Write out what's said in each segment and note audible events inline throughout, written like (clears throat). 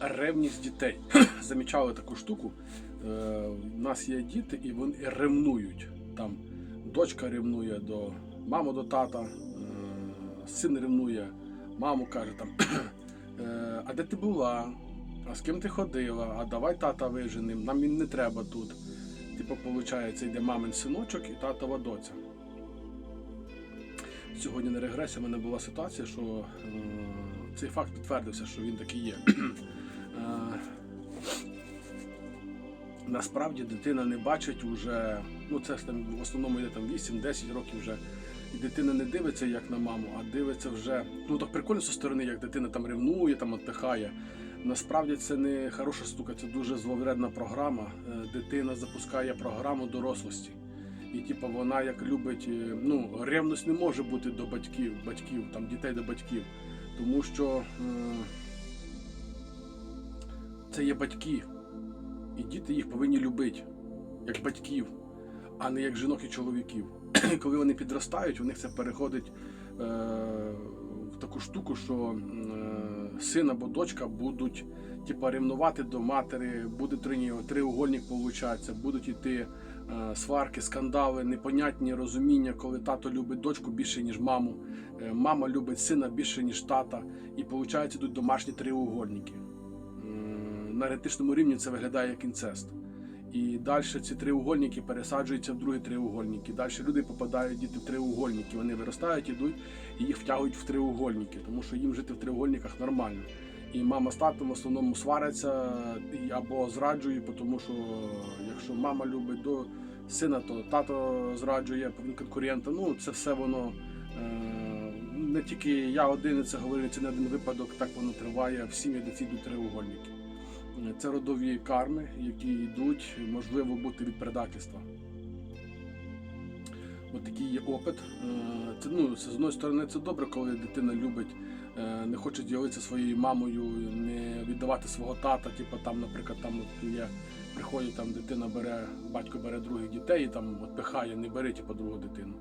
ревність дітей. (clears throat) Замічали таку штуку. Е, У нас є діти, і вони ревнують. Там дочка ревнує до мами, до тата, е, син ревнує, маму каже там, (clears throat) е, а де ти була? А з ким ти ходила? А давай тата виженем, нам він не треба тут. Типу, виходить, йде мамин синочок і татова доця. Сьогодні на регресі в мене була ситуація, що е, цей факт підтвердився, що він такий є. (clears throat) Е, насправді дитина не бачить уже, ну це ж там в основному є там 8-10 років вже. І дитина не дивиться як на маму, а дивиться вже. Ну так прикольно зі сторони, як дитина там ревнує, там отпихає. Насправді це не хороша штука, це дуже зловредна програма. Е, Дитина запускає програму дорослості. І типу, вона як любить, е, ну, ревність не може бути до батьків, батьків, там дітей до батьків. Тому що е, це є батьки. І діти їх повинні любити, як батьків, а не як жінок і чоловіків. (clears throat) Коли вони підростають, у них це переходить е, в таку штуку, що е, син або дочка будуть типа, ревнувати до матері, буде триугольник получатися, будуть йти е, сварки, скандали, непонятні розуміння, коли тато любить дочку більше, ніж маму, е, мама любить сина більше, ніж тата, і виходить, йдуть домашні триугольники. На еретичному рівні це виглядає як інцест. І далі ці триугольники пересаджуються в другі триугольники. Далі люди попадають діти в триугольники. Вони виростають, ідуть і їх втягують в триугольники, тому що їм жити в триугольниках нормально. І мама з татом в основному сваряться або зраджують, тому що якщо мама любить до сина, то тато зраджує конкурента. Ну це все воно е, не тільки я один це говорю, це не один випадок, так воно триває. В сім'ї де ці йдуть триугольники. Це родові карми, які йдуть, можливо, бути від предательства. От такий є опит. Е, Це, ну, з одної сторони, це добре, коли дитина любить, е, не хоче ділитися своєю мамою, не віддавати свого тата. Типу, там, наприклад, там от є, приходить там дитина бере, батько бере других дітей і там от пихає, не бери типу, другу дитину.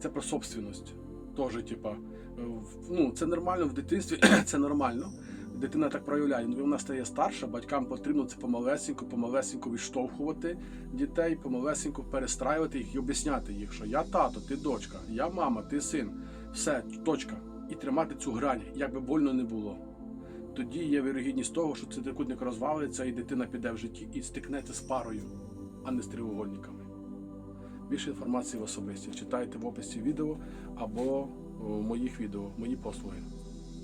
Це про собственність. Тоже, типа, е, ну, це нормально в дитинстві, (clears throat) це нормально дитина так проявляє. Ну, вона стає старша, батькам потрібно це помалесенько, помалесенько відштовхувати дітей, помалесенько перестраювати їх і об'ясняти їх, що я тато, ти дочка, я мама, ти син. Все, точка. І тримати цю грань, як би больно не було. Тоді є вірогідність того, що цей трикутник розвалиться, і дитина піде в житті і стикнеться з парою, а не з триугольниками. Більше інформації в особисті читайте в описі відео або в моїх відео, мої послуги.